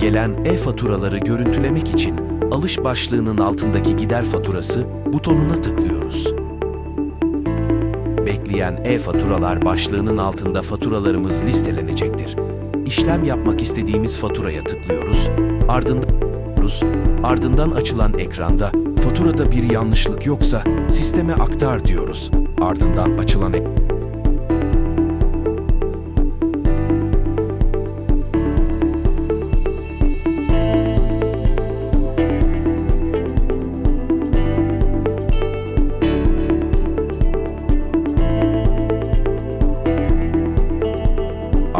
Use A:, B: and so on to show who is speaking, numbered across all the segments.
A: Gelen e-faturaları görüntülemek için alış başlığının altındaki gider faturası butonuna tıklıyoruz. Bekleyen e-faturalar başlığının altında faturalarımız listelenecektir. İşlem yapmak istediğimiz faturaya tıklıyoruz. Ardından Ardından açılan ekranda faturada bir yanlışlık yoksa sisteme aktar diyoruz. Ardından açılan ek-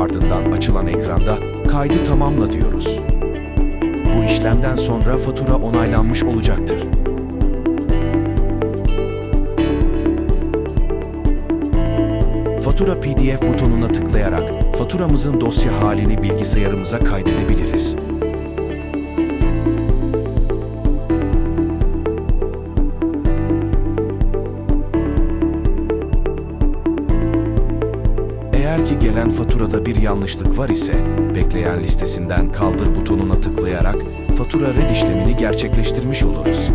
A: Ardından açılan ekranda kaydı tamamla diyoruz. Bu işlemden sonra fatura onaylanmış olacaktır. Fatura PDF butonuna tıklayarak faturamızın dosya halini bilgisayarımıza kaydedebiliriz. Eğer ki gelen faturada bir yanlışlık var ise, bekleyen listesinden kaldır butonuna tıklayarak fatura red işlemini gerçekleştirmiş oluruz.